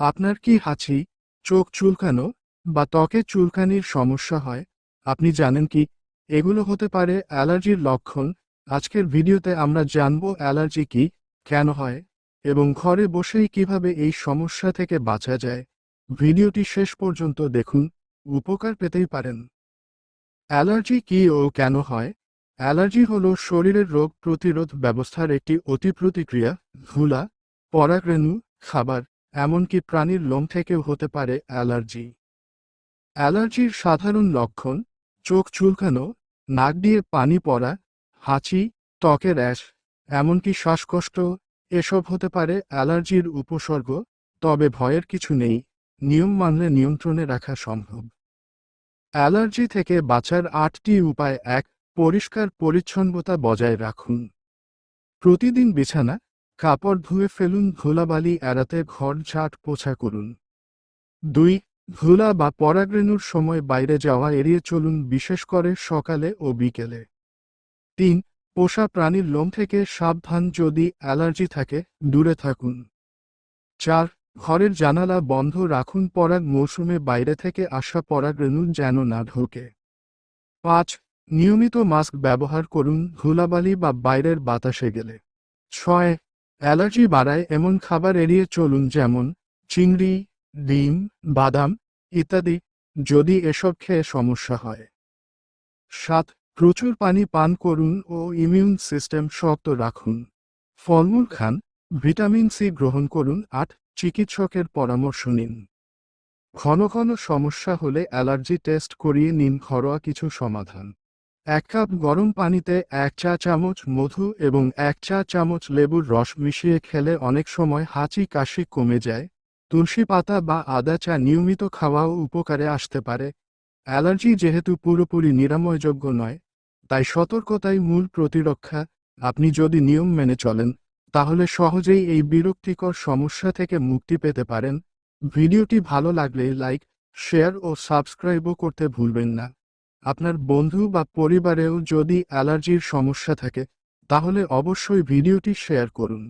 আপনার কি হাঁচি, চোখ চুলকানো বা ত্বকে চুলকানির সমস্যা হয়? আপনি জানেন কি? এগুলো হতে পারে অ্যালার্জির লক্ষণ। আজকের ভিডিওতে আমরা জানব অ্যালার্জি কি, কেন হয়, এবং ঘরে বসেই কীভাবে এই সমস্যা থেকে বাঁচা যায়। ভিডিওটি শেষ পর্যন্ত দেখুন, উপকার পেতেই পারেন। অ্যালার্জি কি ও কেন হয়? অ্যালার্জি হল শরীরের রোগ প্রতিরোধ ব্যবস্থার একটি অতি প্রতিক্রিয়া ধুলা, পরাগরেণু, খাবার। এমনকি প্রাণীর লোম থেকেও হতে পারে অ্যালার্জি। অ্যালার্জির সাধারণ লক্ষণ, চোখ চুলকানো, নাক দিয়ে পানি পড়া, হাঁচি, ত্বকের অ্যাশ, এমনকি শ্বাসকষ্ট, এসব হতে পারে অ্যালার্জির উপসর্গ, তবে ভয়ের কিছু নেই, নিয়ম মানলে নিয়ন্ত্রণে রাখা সম্ভব। অ্যালার্জি থেকে বাঁচার আটটি উপায় এক, পরিষ্কার পরিচ্ছন্নতা বজায় রাখুন। প্রতিদিন বিছানা কাপড় ধুয়ে ফেলুন ধুলাবালি এড়াতে ঘর ঝাট পোছা করুন। দুই, ধুলা বা পরাগরেণুর সময় বাইরে যাওয়া এড়িয়ে চলুন, বিশেষ করে সকালে ও বিকেলে। তিন, পোষা প্রাণীর লোম থেকে সাবধান যদি অ্যালার্জি থাকে, দূরে থাকুন। চার, ঘরের জানালা বন্ধ রাখুন, পরাগ মৌসুমে বাইরে থেকে আসা পরাগরেণু যেন না ঢোকে। পাঁচ, নিয়মিত মাস্ক ব্যবহার করুন ধুলাবালি বা বাইরের বাতাসে গেলে। ছয় অ্যালার্জি বাড়ায় এমন খাবার এড়িয়ে চলুন যেমন চিংড়ি, ডিম, বাদাম ইত্যাদি যদি এসব খেয়ে সমস্যা হয়। সাত, প্রচুর পানি পান করুন ও ইমিউন সিস্টেম শক্ত রাখুন। ফলমূল খান, ভিটামিন সি গ্রহণ করুন। আট, চিকিৎসকের পরামর্শ নিন। ঘন ঘন সমস্যা হলে অ্যালার্জি টেস্ট করিয়ে নিন। ঘরোয়া কিছু সমাধান। এক কাপ গরম পানিতে এক চা চামচ মধু এবং এক চা চামচ লেবুর রস মিশিয়ে খেলে অনেক সময় হাঁচি কাশি কমে যায়। তুলসী পাতা বা আদা চা নিয়মিত খাওয়াও উপকারে আসতে পারে। অ্যালার্জি যেহেতু পুরোপুরি নিরাময়যোগ্য নয়, তাই সতর্কতাই মূল প্রতিরক্ষা। আপনি যদি নিয়ম মেনে চলেন, তাহলে সহজেই এই বিরক্তিকর সমস্যা থেকে মুক্তি পেতে পারেন। ভিডিওটি ভালো লাগলে লাইক, শেয়ার ও সাবস্ক্রাইবও করতে ভুলবেন না। আপনার বন্ধু বা পরিবারেও যদি অ্যালার্জির সমস্যা থাকে তাহলে অবশ্যই ভিডিওটি শেয়ার করুন।